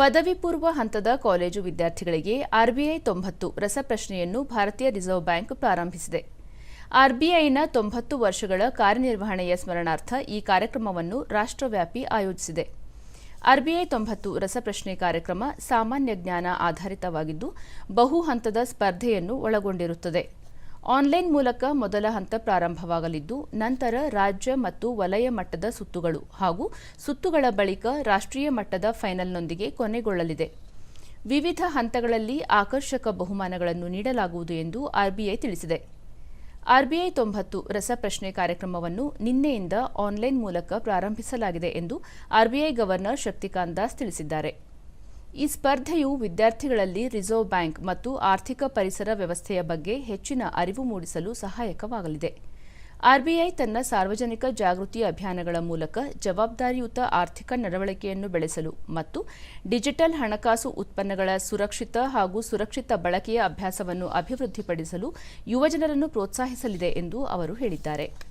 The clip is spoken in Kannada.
ಪದವಿ ಪೂರ್ವ ಹಂತದ ಕಾಲೇಜು ವಿದ್ಯಾರ್ಥಿಗಳಿಗೆ ಆರ್ಬಿಐ ತೊಂಬತ್ತು ರಸಪ್ರಶ್ನೆಯನ್ನು ಭಾರತೀಯ ರಿಸರ್ವ್ ಬ್ಯಾಂಕ್ ಪ್ರಾರಂಭಿಸಿದೆ. ಆರ್ಬಿಐನ ತೊಂಬತ್ತು ವರ್ಷಗಳ ಕಾರ್ಯನಿರ್ವಹಣೆಯ ಸ್ಮರಣಾರ್ಥ ಈ ಕಾರ್ಯಕ್ರಮವನ್ನು ರಾಷ್ಟ್ರವ್ಯಾಪಿ ಆಯೋಜಿಸಿದೆ. ಆರ್ಬಿಐ ತೊಂಬತ್ತು ರಸಪ್ರಶ್ನೆ ಕಾರ್ಯಕ್ರಮ ಸಾಮಾನ್ಯ ಜ್ಞಾನ ಆಧಾರಿತವಾಗಿದ್ದು ಬಹು ಹಂತದ ಸ್ಪರ್ಧೆಯನ್ನು ಒಳಗೊಂಡಿರುತ್ತದೆ. ಆನ್ಲೈನ್ ಮೂಲಕ ಮೊದಲ ಹಂತ ಪ್ರಾರಂಭವಾಗಲಿದ್ದು, ನಂತರ ರಾಜ್ಯ ಮತ್ತು ವಲಯ ಮಟ್ಟದ ಸುತ್ತುಗಳು ಹಾಗೂ ಸುತ್ತುಗಳ ಬಳಿಕ ರಾಷ್ಟ್ರೀಯ ಮಟ್ಟದ ಫೈನಲ್ನೊಂದಿಗೆ ಕೊನೆಗೊಳ್ಳಲಿದೆ. ವಿವಿಧ ಹಂತಗಳಲ್ಲಿ ಆಕರ್ಷಕ ಬಹುಮಾನಗಳನ್ನು ನೀಡಲಾಗುವುದು ಎಂದು ಆರ್ಬಿಐ ತಿಳಿಸಿದೆ. ಆರ್ಬಿಐ ತೊಂಬತ್ತು ರಸಪ್ರಶ್ನೆ ಕಾರ್ಯಕ್ರಮವನ್ನು ನಿನ್ನೆಯಿಂದ ಆನ್ಲೈನ್ ಮೂಲಕ ಪ್ರಾರಂಭಿಸಲಾಗಿದೆ ಎಂದು ಆರ್ಬಿಐ ಗವರ್ನರ್ ಶಕ್ತಿಕಾಂತ್ ದಾಸ್ ತಿಳಿಸಿದ್ದಾರೆ. ಈ ಸ್ಪರ್ಧೆಯು ವಿದ್ಯಾರ್ಥಿಗಳಲ್ಲಿ ರಿಸರ್ವ್ ಬ್ಯಾಂಕ್ ಮತ್ತು ಆರ್ಥಿಕ ಪರಿಸರ ವ್ಯವಸ್ಥೆಯ ಬಗ್ಗೆ ಹೆಚ್ಚಿನ ಅರಿವು ಮೂಡಿಸಲು ಸಹಾಯಕವಾಗಲಿದೆ. ಆರ್ಬಿಐ ತನ್ನ ಸಾರ್ವಜನಿಕ ಜಾಗೃತಿ ಅಭಿಯಾನಗಳ ಮೂಲಕ ಜವಾಬ್ದಾರಿಯುತ ಆರ್ಥಿಕ ನಡವಳಿಕೆಯನ್ನು ಬೆಳೆಸಲು ಮತ್ತು ಡಿಜಿಟಲ್ ಹಣಕಾಸು ಉತ್ಪನ್ನಗಳ ಸುರಕ್ಷಿತ ಹಾಗೂ ಸುರಕ್ಷಿತ ಬಳಕೆಯ ಅಭ್ಯಾಸವನ್ನು ಅಭಿವೃದ್ಧಿಪಡಿಸಲು ಯುವಜನರನ್ನು ಪ್ರೋತ್ಸಾಹಿಸಲಿದೆ ಎಂದು ಅವರು ಹೇಳಿದ್ದಾರೆ.